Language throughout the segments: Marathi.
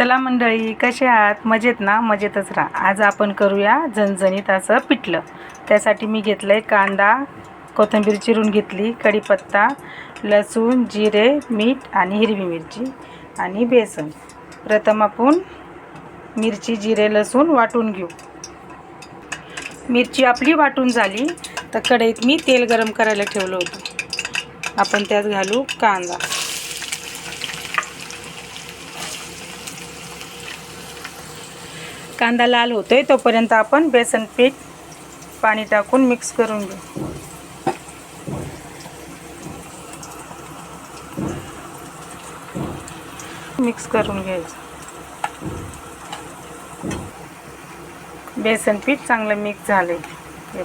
चला मंडळी कसे आहात? मजेत ना? मजेतच राहा. आज आपण करूया झणझणीत असं पिठलं. त्यासाठी मी घेतलं आहे कांदा कोथिंबीर चिरून घेतली कढीपत्ता लसूण जिरे मीठ आणि हिरवी मिरची आणि बेसन. प्रथम आपण मिरची जिरे लसूण वाटून घेऊ. मिरची आपली वाटून झाली तर कढईत मी तेल गरम करायला ठेवलं होतं. आपण त्यात घालू कांदा. कांदा लाल होतोय तोपर्यंत आपण बेसन पीठ पाणी टाकून मिक्स करून घेऊ. मिक्स करून घ्यायचं. बेसन पीठ चांगलं मिक्स झालं आहे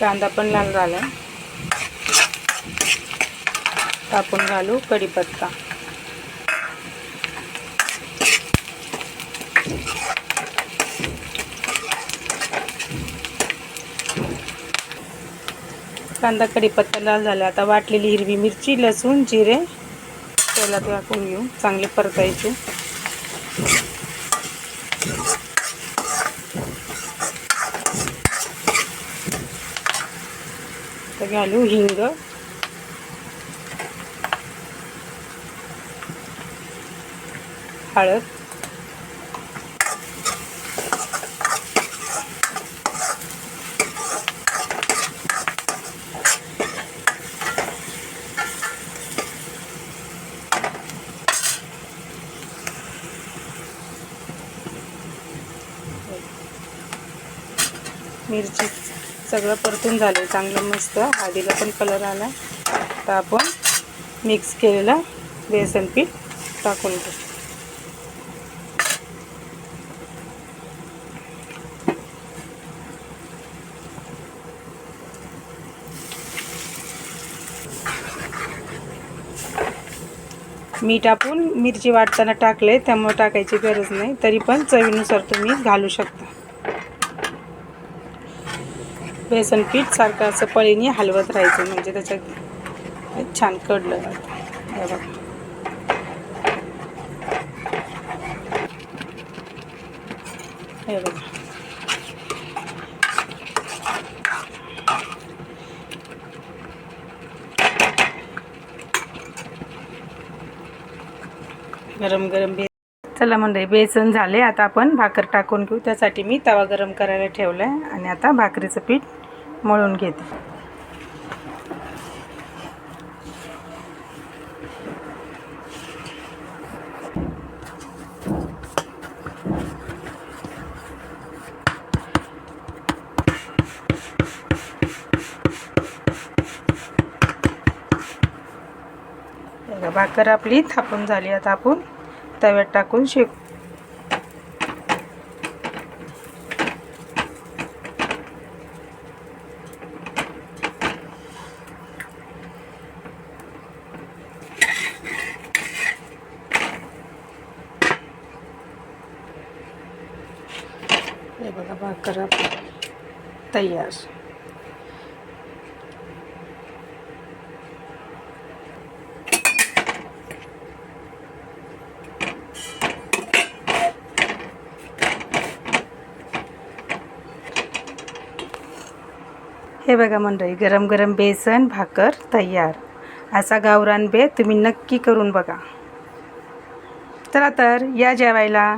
कांदा पण लाल झाला टाकून घालू कढीपत्ता. कांदा कढीपत्ता लाल झाला. आता वाटलेली हिरवी मिरची लसूण जिरे तेलात टाकून घेऊ. चांगले परतायचे. तर घालू हिंग. हळद. मिरची सगळं परतून झालं चांगलं मस्त. हळदीला पण कलर आला. तर आपण मिक्स केलेलं बेसन पीठ टाकून घेऊ. मीठ आपण मिरची वाटताना टाकले त्यामुळे टाकायची गरज नाही. तरी पण चवीनुसार तुम्ही घालू शकता. बेसन पीठ सारखं असं पळीने हलवत राहायचं म्हणजे त्याच्यात छान कडलं बघा. हे बघा. गरम गरम बे चला म्हणजे बेसन झाले. आता आपण भाकर टाकून घेऊ. त्यासाठी मी तवा गरम करायला ठेवला आहे आणि आता भाकरीचं पीठ मळून घेते. भाकर आपली थापून झाली. आता आपण तव्यात टाकून शेक हे बघा भाकर तयार. हे बघा मंडळी गरम गरम बेसन भाकर तयार. असा गावरान बे तुम्ही नक्की करून बघा. चला तर या जेवायला